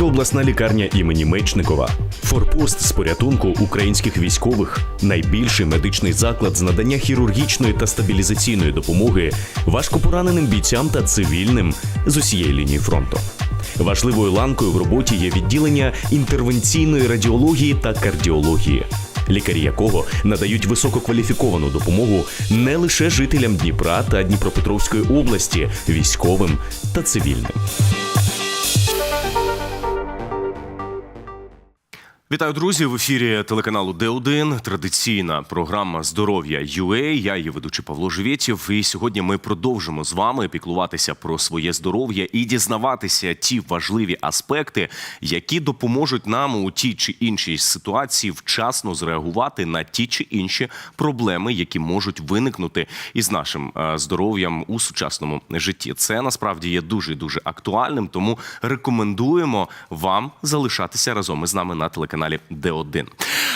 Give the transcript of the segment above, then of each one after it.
Дніпропетровська обласна лікарня імені Мечникова. Форпост з порятунку українських військових. Найбільший медичний заклад з надання хірургічної та стабілізаційної допомоги важкопораненим бійцям та цивільним з усієї лінії фронту. Важливою ланкою в роботі є відділення інтервенційної радіології та кардіології, лікарі якого надають висококваліфіковану допомогу не лише жителям Дніпра та Дніпропетровської області, військовим та цивільним. Вітаю, друзі! В ефірі телеканалу Д1. Традиційна програма Здоров'я UA. Я її ведучий Павло Живєтєв. І сьогодні ми продовжимо з вами піклуватися про своє здоров'я і дізнаватися ті важливі аспекти, які допоможуть нам у тій чи іншій ситуації вчасно зреагувати на ті чи інші проблеми, які можуть виникнути із нашим е, здоров'ям у сучасному житті. Це насправді є дуже дуже актуальним, тому рекомендуємо вам залишатися разом із нами на телеканалі Д1.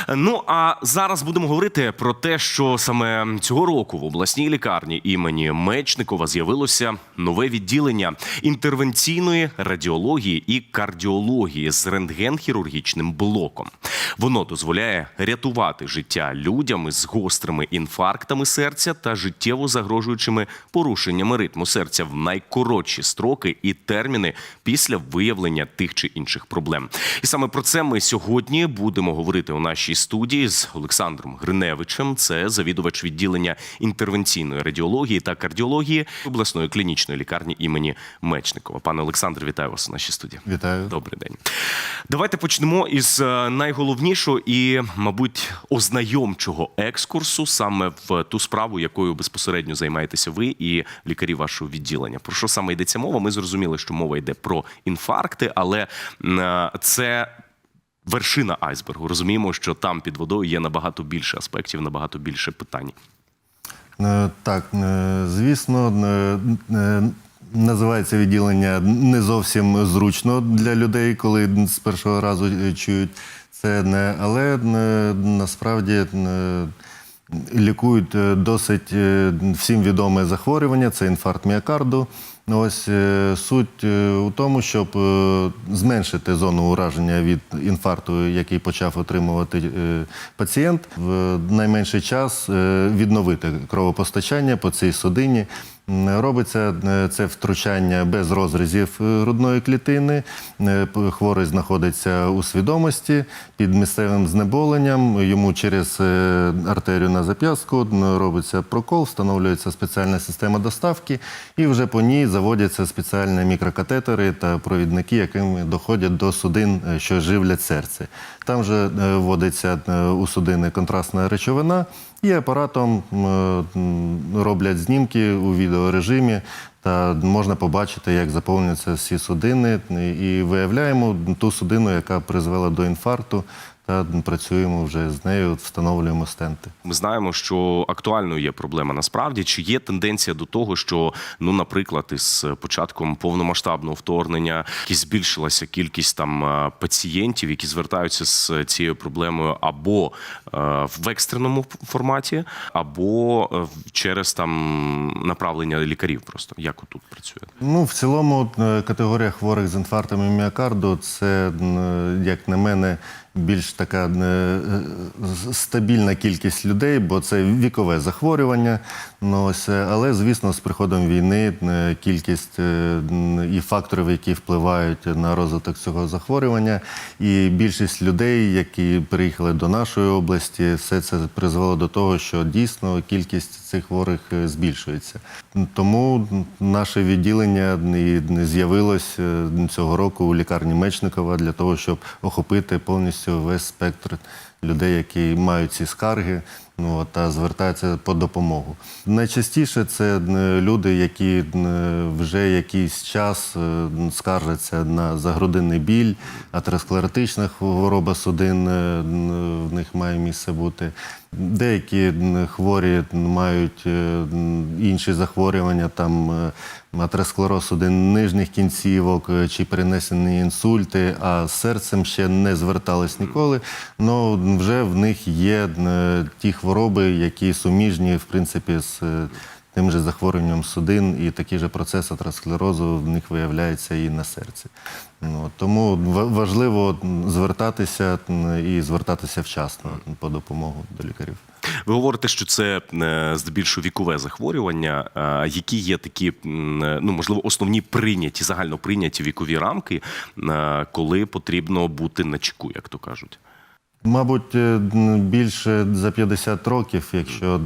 Ну а зараз будемо говорити про те, що саме цього року в обласній лікарні імені Мечникова з'явилося нове відділення інтервенційної радіології і кардіології з рентген-хірургічним блоком. Воно дозволяє рятувати життя людям із гострими інфарктами серця та життєво загрожуючими порушеннями ритму серця в найкоротші строки і терміни після виявлення тих чи інших проблем. І саме про це ми сьогодні будемо говорити у нашій студії з Олександром Гриневичем. Це завідувач відділення інтервенційної радіології та кардіології обласної клінічної лікарні імені Мечникова. Пане Олександр, вітаю вас у нашій студії. Вітаю. Добрий день. Давайте почнемо із е, найголовнішого і, мабуть, ознайомчого екскурсу саме в ту справу, якою безпосередньо займаєтеся ви і лікарі вашого відділення. Про що саме йдеться мова? Ми зрозуміли, що мова йде про інфаркти, але е, це. Вершина айсбергу. Розуміємо, що там під водою є набагато більше аспектів, набагато більше питань. Е, Так, е, звісно, е, називається відділення не зовсім зручно для людей, коли з першого разу чують це, не, але насправді лікують досить всім відоме захворювання це інфаркт міокарду. Ось е, суть е, у тому, щоб е, зменшити зону ураження від інфаркту, який почав отримувати пацієнт, в найменший час відновити кровопостачання по цій судині. Робиться е, це втручання без розрізів е, грудної клітини. Е, Хворий знаходиться у свідомості під місцевим знеболенням. Йому через артерію на зап'ястку робиться прокол, встановлюється спеціальна система доставки, і вже по ній заводяться спеціальні мікрокатетери та провідники, якими доходять до судин, що живлять серце. Там же е, вводиться у судини контрастна речовина, і апаратом е, роблять знімки у відеорежимі. Та можна побачити, як заповнюються всі судини, і виявляємо ту судину, яка призвела до інфаркту, та працюємо вже з нею, встановлюємо стенти. Ми знаємо, що актуальною є проблема насправді. Чи є тенденція до того, що ну, наприклад, із початком повномасштабного вторгнення якісь збільшилася кількість там е, пацієнтів, які звертаються з цією проблемою або е, в екстреному форматі, або е, через там направлення лікарів. Просто як отут працює? Ну, в цілому, категорія хворих з інфарктами міокарду це, як на мене, більш така е, е, стабільна кількість людей, бо це вікове захворювання. Ну, ось, е, але, звісно, з приходом війни е, кількість е, і факторів, які впливають на розвиток цього захворювання, і більшість людей, які приїхали до нашої області, все це призвело до того, що дійсно кількість цих хворих збільшується. Тому наше відділення і з'явилось цього року у лікарні Мечникова для того, щоб охопити повністю весь спектр людей, які мають ці скарги от, та звертаються по допомогу. Найчастіше це е, люди, які е, вже якийсь час е, скаржаться на загрудинний біль, атеросклеротична хвороба судин в них має місце бути. Деякі хворі мають інші захворювання, там атеросклероз судин нижніх кінцівок чи перенесені інсульти, а з серцем ще не звертались ніколи. але вже в них є ті хвороби, які суміжні в принципі з е, тим же захворюванням судин, і такі ж процеси атеросклерозу в них виявляються і на серці. Ну, тому ва- важливо звертатися і звертатися вчасно по допомогу до лікарів. Ви говорите, що це е, здебільшого вікове захворювання. Які є такі, е, ну можливо, основні прийняті, загально прийняті вікові рамки, коли потрібно бути на чеку, як то кажуть? Мабуть, е, більше за 50 років, якщо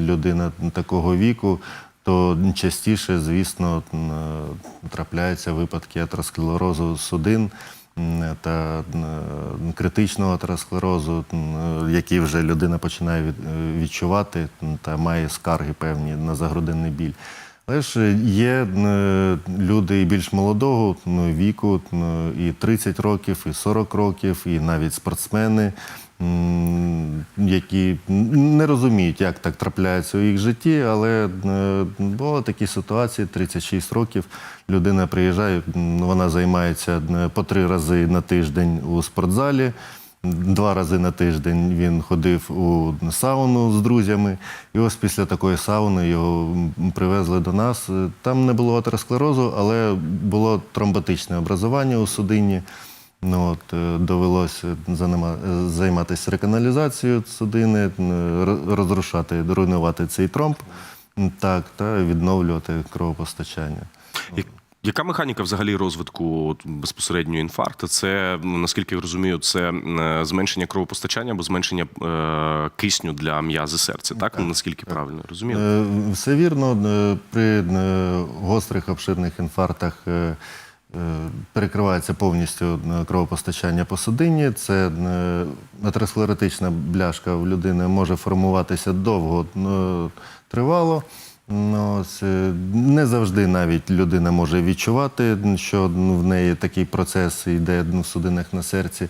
людина такого віку, то частіше, звісно, трапляються випадки атеросклерозу судин та критичного атеросклерозу, який вже людина починає е, відчувати та має скарги певні на загрудинний біль. Але ж є е, люди і більш молодого віку, і 30 років, і 40 років, і навіть спортсмени, які не розуміють, як так трапляється у їх житті, але е, були такі ситуації, 36 років, людина приїжджає, вона займається по три рази на тиждень у спортзалі. Два рази на тиждень він ходив у сауну з друзями, і ось після такої сауни його привезли до нас. Там не було атеросклерозу, але було тромботичне образування у судині. Ну, от, е, довелося е, займатися реканалізацією судини, розрушати, руйнувати цей тромб, так, та відновлювати кровопостачання. Яка механіка взагалі розвитку безпосередньо інфаркту? Це наскільки я розумію, це е, зменшення кровопостачання або зменшення е, кисню для м'язи серця. Так, Ну, наскільки правильно розумію? Е, Все вірно. При гострих обширних інфарктах перекривається повністю кровопостачання по судині. Це атеросклеротична бляшка в людини може формуватися довго тривало. Ну, ось, е, не завжди навіть людина може відчувати, що в неї такий процес йде ну, в судинах на серці.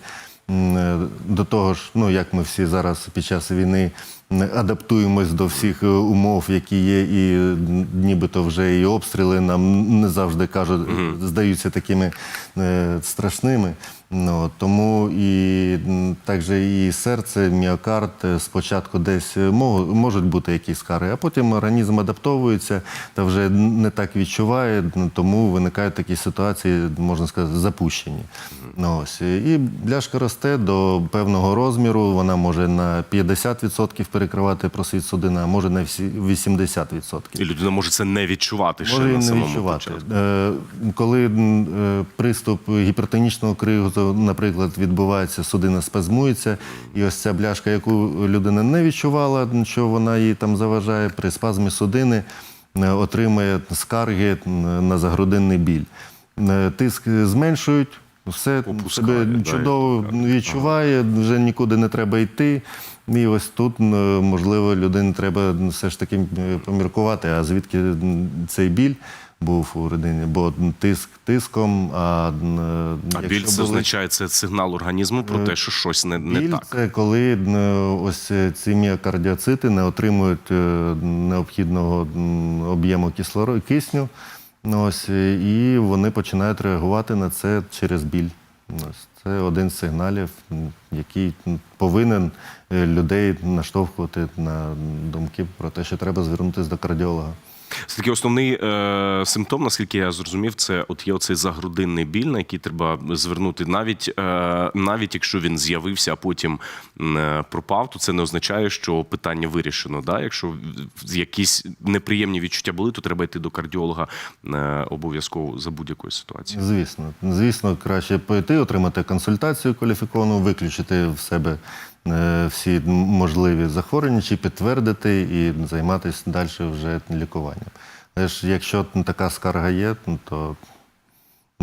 Е, До того ж, ну як ми всі зараз під час війни адаптуємось до всіх е, умов, які є, і нібито вже і обстріли нам не завжди кажуть, здаються такими е, страшними. Ну, тому і також і серце, міокард е, спочатку десь е, можуть бути якісь скари, а потім організм адаптовується та вже не так відчуває, тому виникають такі ситуації, можна сказати, запущені. Ну, ось. І бляшка росте до певного розміру, вона може на 50% перекривати просвіт судина, а може на всі- 80%. І людина може це не відчувати ще Може на не самому відчувати. початку. Е, Коли е, приступ гіпертонічного кризу, наприклад, відбувається, судина спазмується, і ось ця бляшка, яку людина не відчувала, що вона їй там заважає, при спазмі судини е, отримує скарги на загрудинний біль. Е, Тиск зменшують. Все Попускає, себе да, чудово відчуває, вже нікуди не треба йти. І ось тут, можливо, людині треба все ж таки е, поміркувати, а звідки цей біль був у людині, бо тиск тиском, а, м, А біль це були- означає це сигнал організму про те, що щось не, не Біль так. це коли ось ці міокардіоцити не отримують е, необхідного об'єму кислороду, кисню. Ну, Ось, е, і вони починають реагувати на це через біль. Ось, це один з сигналів, який повинен е, людей наштовхувати на думки про те, що треба звернутися до кардіолога. Це такий основний е, симптом, наскільки я зрозумів, це от є оцей загрудинний біль, на який треба звернути. Навіть е, навіть якщо він з'явився, а потім е, пропав, то це не означає, що питання вирішено. Да? Якщо якісь неприємні відчуття були, то треба йти до кардіолога е, обов'язково за будь-якої ситуації. Звісно, звісно, краще пойти, отримати консультацію кваліфіковану, виключити в себе всі можливі захворювання, чи підтвердити і займатися далі вже лікуванням. Але ж якщо така скарга є, то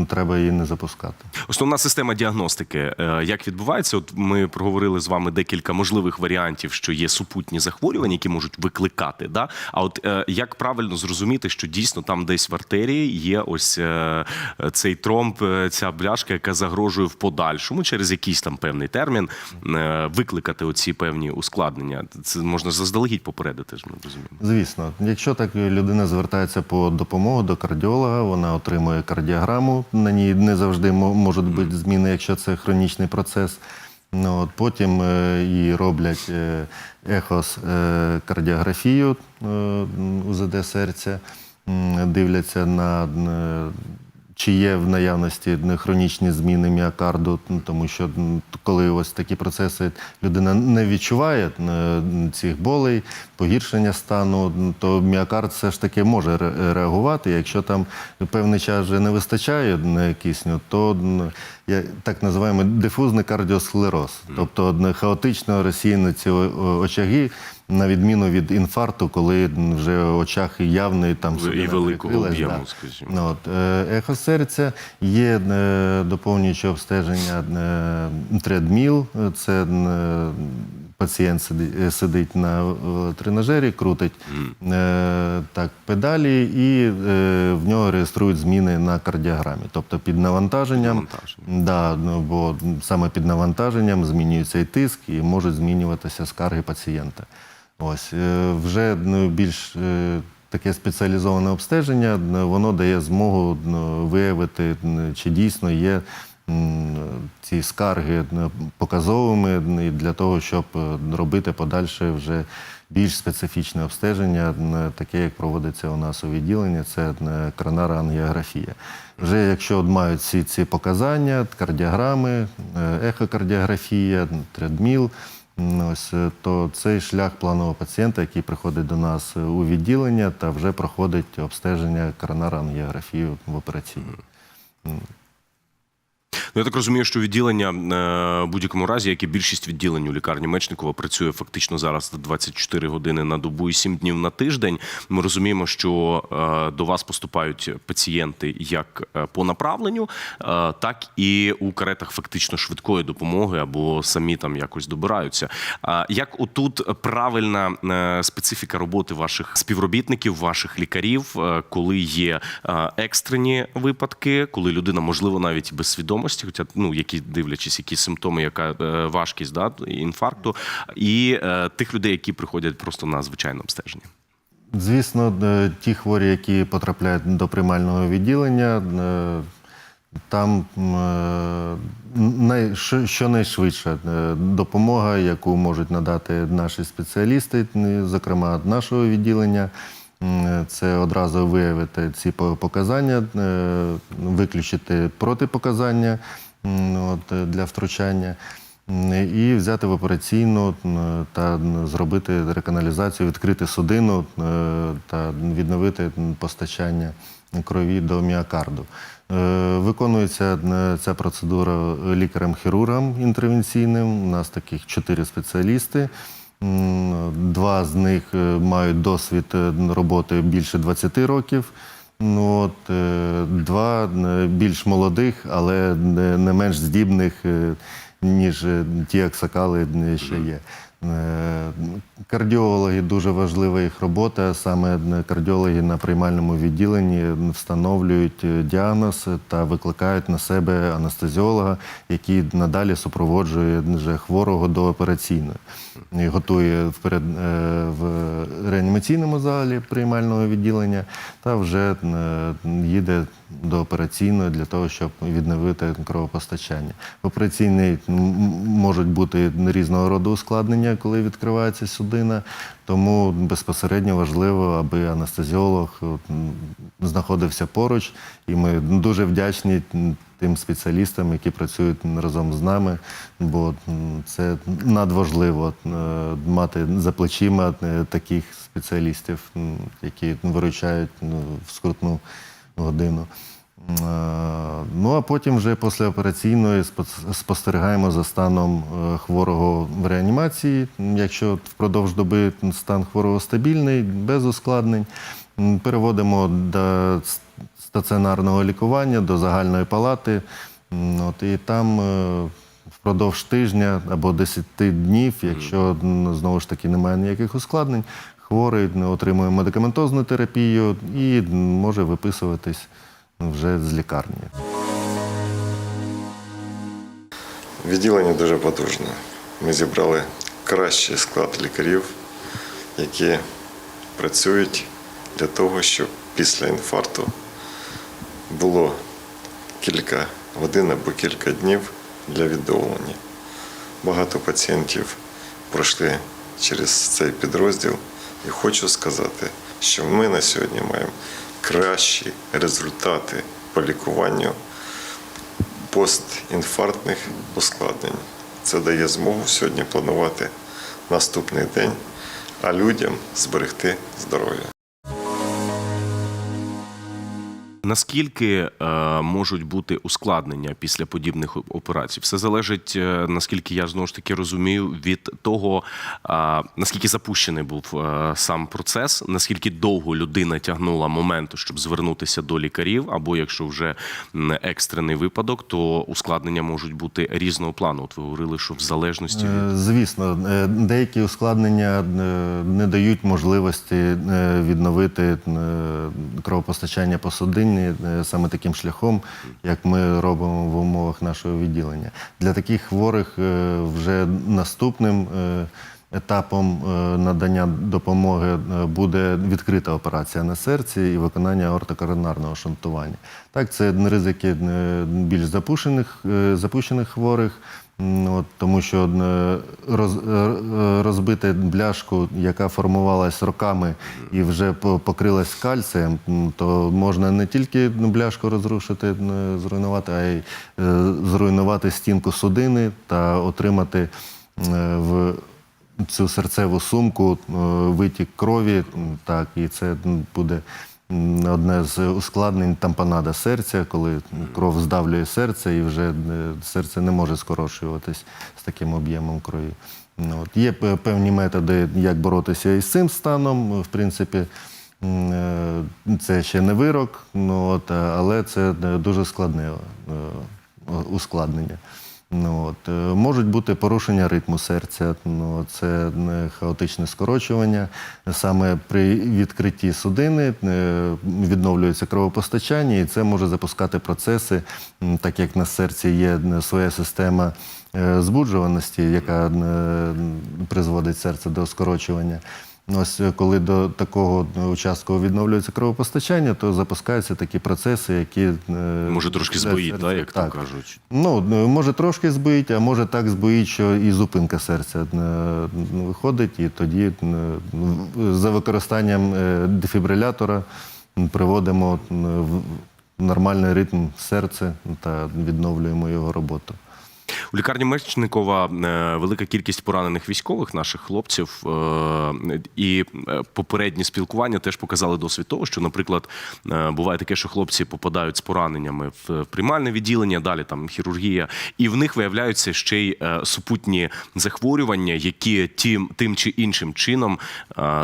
треба її не запускати. Основна система діагностики, е, як відбувається? От ми проговорили з вами декілька можливих варіантів, що є супутні захворювання, які можуть викликати. Да? А от е, як правильно зрозуміти, що дійсно там десь в артерії є ось е, цей тромб, ця бляшка, яка загрожує в подальшому через якийсь там певний термін викликати оці певні ускладнення? Це можна заздалегідь попередити ж ми розуміємо. Звісно, якщо так людина звертається по допомогу до кардіолога, вона отримує кардіограму. На ній не завжди можуть бути зміни, якщо це хронічний процес. Ну, от, потім її і роблять ехос ехокардіографію е, УЗД серця, дивляться на е, чи є в наявності хронічні зміни міокарду, ну, тому що коли ось такі процеси людина не відчуває е, цих болей, погіршення стану, то міокард все ж таки може реагувати. Якщо там певний час вже не вистачає кисню, то так називаємо дифузний кардіосклероз, тобто хаотично розсіяні ці очаги. На відміну від інфаркту, коли вже очаг явний там І великого об'єму, скажімо. Ну, От, е, ехо серця є е, доповнююче обстеження е, тредміл. Це пацієнт сидить, на тренажері, крутить е, так, педалі, і е, в нього реєструють зміни на кардіограмі. Тобто під навантаженням, Навантаження. Да, ну, бо саме під навантаженням змінюється і тиск, і можуть змінюватися скарги пацієнта. Ось е, вже ну, більш е, таке спеціалізоване обстеження, е, воно дає змогу виявити, чи дійсно є ці скарги показовими для того, щоб робити подальше вже більш специфічне обстеження, таке, як проводиться у нас у відділенні, це е, ангіографія. Вже якщо мають всі ці показання, кардіограми, ехокардіографія, тредміл, ось, е, то цей шлях планового пацієнта, який приходить до нас е, у відділення та вже проходить обстеження коронарна ангіографію в операційній. Ну, я так розумію, що відділення е, в будь-якому разі, як і більшість відділень у лікарні Мечникова, працює фактично зараз 24 години на добу і 7 днів на тиждень. Ми розуміємо, що е, до вас поступають пацієнти як е, по направленню, так і у каретах фактично швидкої допомоги або самі там якось добираються. Як отут правильна специфіка роботи ваших співробітників, ваших лікарів, коли є екстрені випадки, коли людина, можливо, навіть без свідомості, хоча ну які дивлячись, які симптоми, яка е, важкість да, інфаркту, і е, тих людей, які приходять просто на звичайне обстеження. Звісно, е, ті хворі, які потрапляють до приймального відділення, там м, е, що- щонайшвидша е, допомога, яку можуть надати наші спеціалісти, зокрема нашого відділення. Це одразу виявити ці показання, е, виключити протипоказання от, е, для втручання. І взяти в операційну та зробити реканалізацію, відкрити судину е, та відновити постачання крові до міокарду. Виконується ця процедура лікарем-хірургом інтервенційним. У нас таких чотири спеціалісти. Два з них е, мають досвід е, роботи більше 20 років. Ну, от, е, два більш молодих, але не менш здібних, ніж ті аксакали ще є. Е, Кардіологи дуже важлива їх робота. Саме кардіологи на приймальному відділенні встановлюють е, діагноз та викликають на себе анестезіолога, який надалі супроводжує вже хворого до операційної. Готує е, в реанімаційному залі приймального відділення та вже е, їде до операційної для того, щоб відновити кровопостачання. В операційній можуть бути різного роду ускладнення, коли відкривається судина, тому безпосередньо важливо, аби анестезіолог знаходився поруч, і ми дуже вдячні тим спеціалістам, які працюють разом з нами, бо це надважливо е, мати за плечима е, таких спеціалістів, які виручають ну, в скрутну годину. Е, Ну а потім вже післяопераційної спостерігаємо за станом е, хворого в реанімації. Якщо впродовж доби стан хворого стабільний, без ускладнень, переводимо до стаціонарного лікування, до загальної палати. От, і там е, впродовж тижня або 10 днів, якщо знову ж таки немає ніяких ускладнень, хворий отримує медикаментозну терапію і може виписуватись вже з лікарні. Відділення дуже потужне. Ми зібрали кращий склад лікарів, які працюють для того, щоб після інфаркту було кілька годин або кілька днів для відновлення. багато пацієнтів пройшли через цей підрозділ. І хочу сказати, що ми на сьогодні маємо кращі результати по лікуванню постінфарктних ускладнень. Це дає змогу сьогодні планувати наступний день, а людям зберегти здоров'я. Наскільки е, можуть бути ускладнення після подібних операцій? Все залежить, е, наскільки я знову ж таки розумію, від того, е, наскільки запущений був е, сам процес, наскільки довго людина тягнула моменту, щоб звернутися до лікарів, або якщо вже екстрений випадок, то ускладнення можуть бути різного плану. От ви говорили, що в залежності від Е, Звісно, е, деякі ускладнення е, не дають можливості відновити кровопостачання по судині е, саме таким шляхом, як ми робимо в умовах нашого відділення. Для таких хворих е, вже наступним е, етапом надання допомоги буде відкрита операція на серці і виконання ортокоронарного шунтування. Так, це ризики більш запущених, запущених хворих. От, тому що е, роз, е, е, розбити бляшку, яка формувалась роками і вже по- покрилась кальцієм, то можна не тільки бляшку розрушити, зруйнувати, а й зруйнувати стінку судини та отримати в цю серцеву сумку витік крові. Так, і це буде одне з ускладнень тампонада серця, коли кров здавлює серце і вже е, серце не може скорочуватись з таким об'ємом крові. Ну, От. Є певні методи, як боротися із цим станом. В принципі, е, це ще не вирок, ну, е, але це дуже складне ускладнення. Ну, от, е, можуть бути порушення ритму серця, ну, це е, хаотичне скорочування. Саме при відкритті судини е, відновлюється кровопостачання, і це може запускати процеси, так як на серці є своя система збуджуваності, яка призводить серце до скорочування. Ось е, коли до такого е, участку відновлюється кровопостачання, то запускаються такі процеси, які е, може трошки збоїть, да, як там так. кажуть. Ну, може трошки збить, а може так збоїть, що і зупинка серця виходить, і тоді за використанням дефібрилятора приводимо в нормальний ритм серця та відновлюємо його роботу. У лікарні Мечникова е, велика кількість поранених військових наших хлопців, е, і е, попередні спілкування теж показали досвід того, що, наприклад, буває таке, що хлопці попадають з пораненнями в приймальне відділення, далі там хірургія, і в них виявляються ще й супутні захворювання, які тим, тим чи іншим чином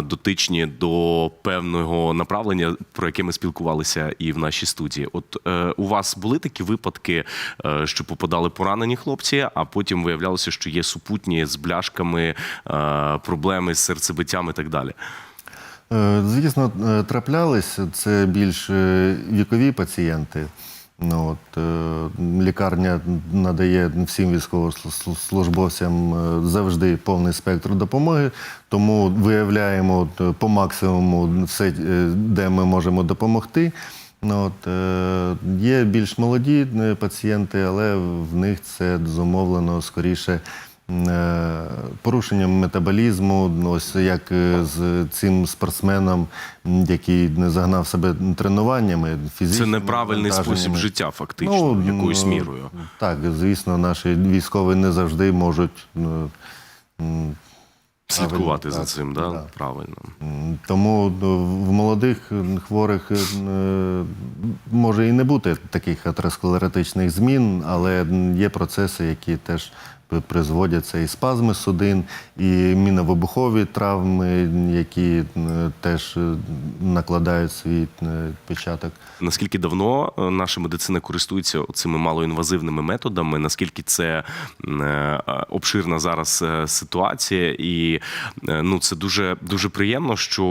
дотичні до певного направлення, про яке ми спілкувалися і в нашій студії. От у вас були такі випадки, що попадали поранені хлопці, а потім виявлялося, що є супутні з бляшками, е, проблеми з серцебиттям і так далі. Е, Звісно, е, траплялись. Це більш вікові пацієнти. Ну, от, лікарня надає всім військовослужбовцям завжди повний спектр допомоги, тому виявляємо по максимуму все, де ми можемо допомогти. Ну, от, е, є більш молоді е, пацієнти, але в них це зумовлено скоріше е, порушенням метаболізму, ну, ось як з цим спортсменом, який не загнав себе тренуваннями, Це неправильний спосіб життя, фактично, якоюсь ну, мірою. Так, звісно, наші військові не завжди можуть. Слідкувати правильно, за так, цим, да? так. правильно. Тому ну, в молодих е, хворих е, може і не бути таких атеросклеротичних змін, але є процеси, які теж при- призводять це і спазми судин, і міновибухові травми, які е, теж е, накладають свій е, відпечаток. Наскільки давно е, наша медицина користується цими малоінвазивними методами? Наскільки це е, обширна зараз е, ситуація? І е, ну це дуже дуже приємно, що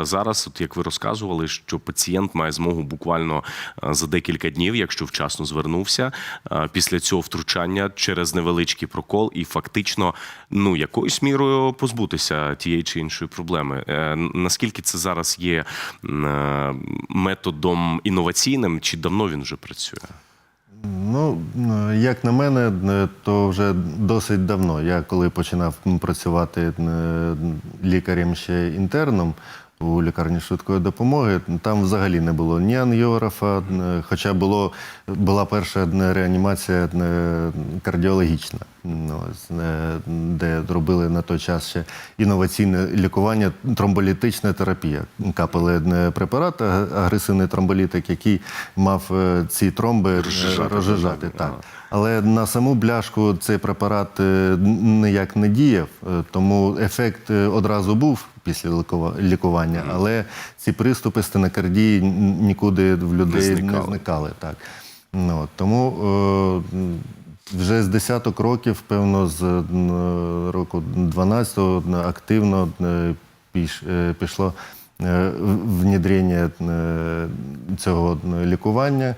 е, зараз, от як ви розказували, що пацієнт має змогу буквально е, за декілька днів, якщо вчасно звернувся, е, після цього втручання через невеличкий прокол, і фактично ну якоюсь мірою позбутися тієї чи іншої проблеми. Е, Наскільки це зараз є е, методом інноваційним, чи давно він вже працює? Ну, як на мене, е, то вже досить давно. Я коли починав працювати лікарем ще інтерном у лікарні швидкої допомоги, там взагалі не було ні ангіографа, хоча було, була перша реанімація кардіологічна, ну, е, де робили на той час ще інноваційне лікування, тромболітична терапія. Капали препарат, агресивний тромболітик, який мав е, ці тромби е, Розжижати, розжижати. так. Але на саму бляшку цей препарат ніяк не діяв, тому ефект одразу був після лікува- лікування, але ці приступи стенокардії нікуди в людей не зникали. зникали. так. Ну, тому е, вже з десяток років, певно, з м, року 12-го активно е, піш- е, пішло е, внедрення е, цього лікування.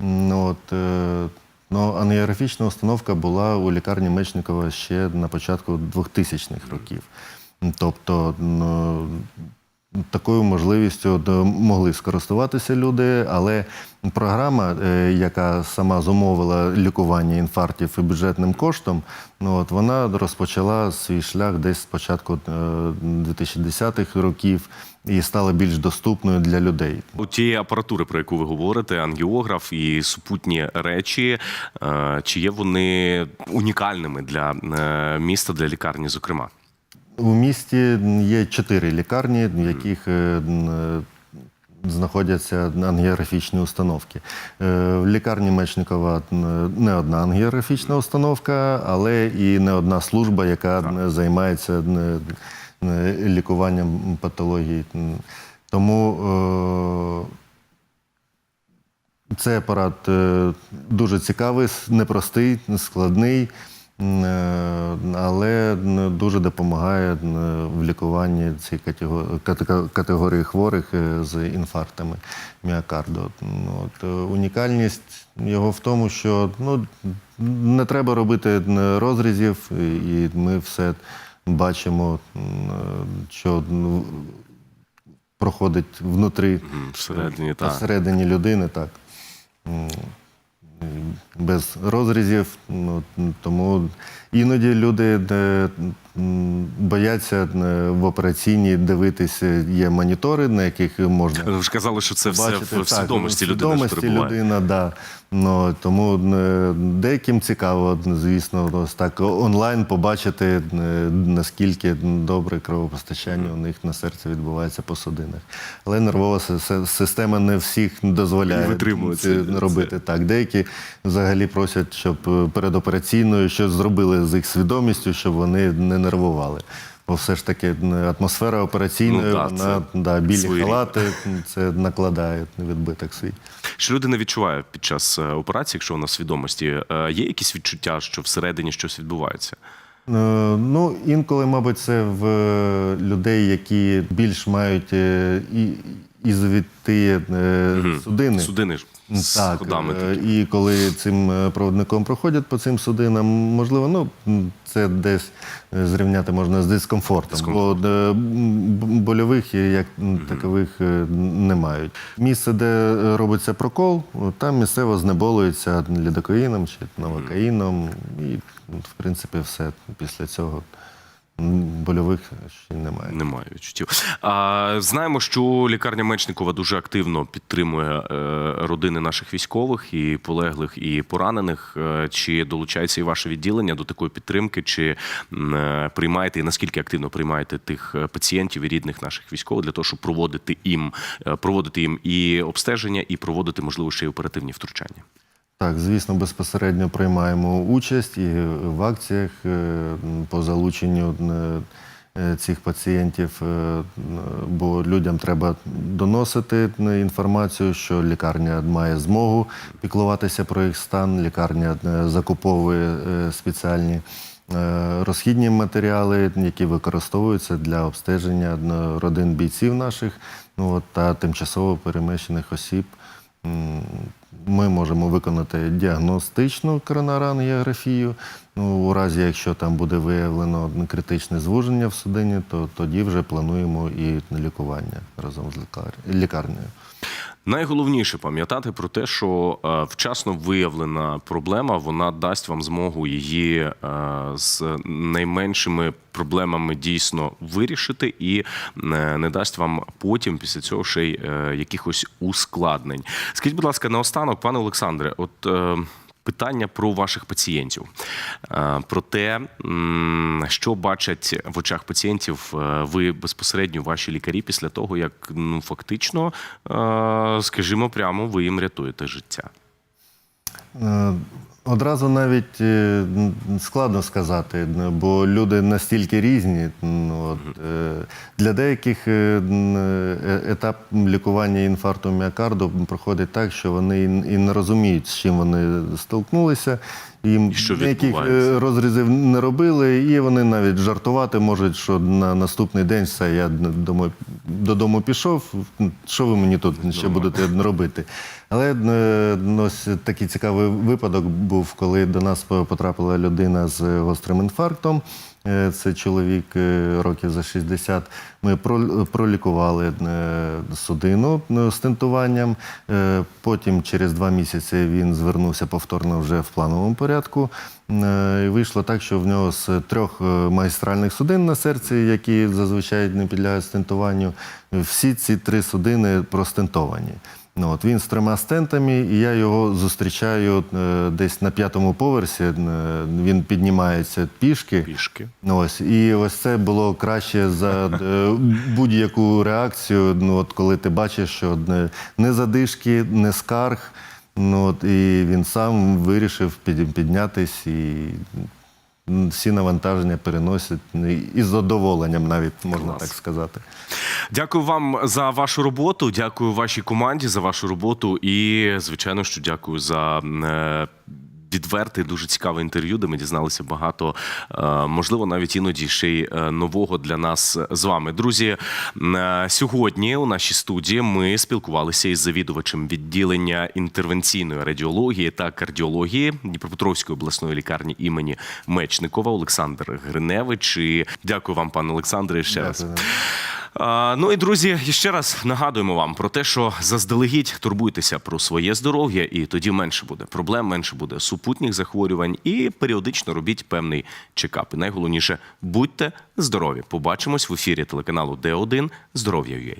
Ну, от, е, ну, ангіографічна установка була у лікарні Мечникова ще на початку 2000-х років. Тобто, ну, такою можливістю могли скористуватися люди, але програма, е, яка сама зумовила лікування інфарктів і бюджетним коштом, ну от вона розпочала свій шлях десь з початку е, 2010-х років і стала більш доступною для людей. У тієї апаратури, про яку ви говорите, ангіограф і супутні речі, е, чи є вони унікальними для е, міста, для лікарні, зокрема? У місті є чотири лікарні, в яких е, е, знаходяться ангіографічні установки. Е, В лікарні Мечникова не одна ангіографічна установка, але і не одна служба, яка займається лікуванням патології. Тому е, цей апарат дуже цікавий, непростий, складний, але н- дуже допомагає в лікуванні цієї катего- катего- категорії хворих е, з інфарктами міокарду. От, е, унікальність його в тому, що ну, не треба робити розрізів, і ми все бачимо, е, що проходить внутрі Всередині, всередині людини, так. Без розрізів. Ну, тому іноді люди бояться е, в операційній дивитися. Є монітори, на яких можна Ви ж казали, що це все бачити, в, в так, свідомості в людини ж свідомості перебуває. людина, да. Ну, тому е, деяким цікаво, звісно, ось так онлайн побачити, е, наскільки добре кровопостачання у них на серці відбувається по судинах. Але нервова си- си- система не всіх дозволяє витримує це робити так. Деякі взагалі просять, щоб передопераційною щось зробили з їх свідомістю, щоб вони не нервували. Бо все ж таки атмосфера операційної, Ну, вона да, білі своєрідно. халати, це накладає відбиток свій. Що людина відчуває під час е, операції, якщо вона в свідомості? Е, Є якісь відчуття, що всередині щось відбувається? Е, Ну, інколи, мабуть, це в людей, які більш мають і, і завіти судини. Судини ж Так, ходами. е, такі. і коли цим е, проводником проходять по цим судинам, можливо, ну це десь е, зрівняти можна з дискомфортом, Дискомфорт. бо больових як м, такових не мають. Місце, де робиться прокол, там місцево знеболюється лідокаїном чи новокаїном, і в принципі все після цього больових ще немає. Немає відчуттів. А, знаємо, що лікарня Мечникова дуже активно підтримує е, родини наших військових і полеглих, і поранених. Е, Чи долучається і ваше відділення до такої підтримки? Чи е, приймаєте і наскільки активно приймаєте тих пацієнтів і рідних наших військових для того, щоб проводити їм, проводити їм і обстеження, і проводити можливо ще й оперативні втручання? Так, звісно, безпосередньо приймаємо участь і в акціях е, по залученню е, е, цих пацієнтів, бо людям треба доносити інформацію, що лікарня має змогу піклуватися про їх стан. Лікарня закуповує спеціальні розхідні матеріали, які використовуються для обстеження родин бійців наших ну, та тимчасово переміщених осіб. Ми можемо виконати діагностичну коронарангіографію. Ну, у разі, якщо там буде виявлено критичне звуження в судині, то тоді вже плануємо і лікування разом з лікар- лікарнею. Найголовніше пам'ятати про те, що е, вчасно виявлена проблема вона дасть вам змогу її е, з найменшими проблемами дійсно вирішити і е, не дасть вам потім після цього ще й якихось ускладнень. Скажіть, будь ласка, наостанок, пане Олександре, от. Питання про ваших пацієнтів, Е, про те, що бачать в очах пацієнтів е, ви безпосередньо ваші лікарі після того, як ну фактично, е, скажімо, прямо ви їм рятуєте життя. Одразу навіть е, складно сказати, бо люди настільки різні. От, е, Для деяких е, етап лікування інфаркту міокарду проходить так, що вони і не розуміють, з чим вони столкнулися. Їм що ніяких е, розрізів не робили, і вони навіть жартувати можуть, що на наступний день все, я домой, додому пішов. Що ви мені тут ще будете робити? Але е, ну, ось такий цікавий випадок був, коли до нас потрапила людина з гострим інфарктом. Е, Це чоловік е, років за 60. Ми пролікували е, судину стентуванням. Потім через два місяці він звернувся повторно вже в плановому порядку. І вийшло так, що в нього з трьох магістральних судин на серці, які зазвичай не підлягають стентуванню, всі ці три судини простентовані. Ну, от він з трьома стентами, і я його зустрічаю е, десь на п'ятому поверсі. Е, він піднімається пішки. Пішки. Ну, Ось, і ось це було краще за е, будь-яку реакцію. Ну, от коли ти бачиш, що не, задишки, не скарг. Ну, от, і він сам вирішив піднятись і всі навантаження переносять ну, і- і з задоволенням навіть можна Клас. так сказати. Дякую вам за вашу роботу. Дякую вашій команді за вашу роботу. І, звичайно, що дякую за. Відверте, дуже цікаве інтерв'ю, де ми дізналися багато, е, можливо, навіть іноді ще й е, нового для нас з вами. Друзі, е, сьогодні у нашій студії ми спілкувалися із завідувачем відділення інтервенційної радіології та кардіології Дніпропетровської обласної лікарні імені Мечникова Олександр Гриневич. І дякую вам, пане Олександре, ще раз. Дякую. А, Ну і друзі, ще раз нагадуємо вам про те, що заздалегідь турбуйтеся про своє здоров'я, і тоді менше буде проблем, менше буде супутніх захворювань, і періодично робіть певний чекап. І найголовніше будьте здорові. Побачимось в ефірі телеканалу Д1 Здоров'я.UA.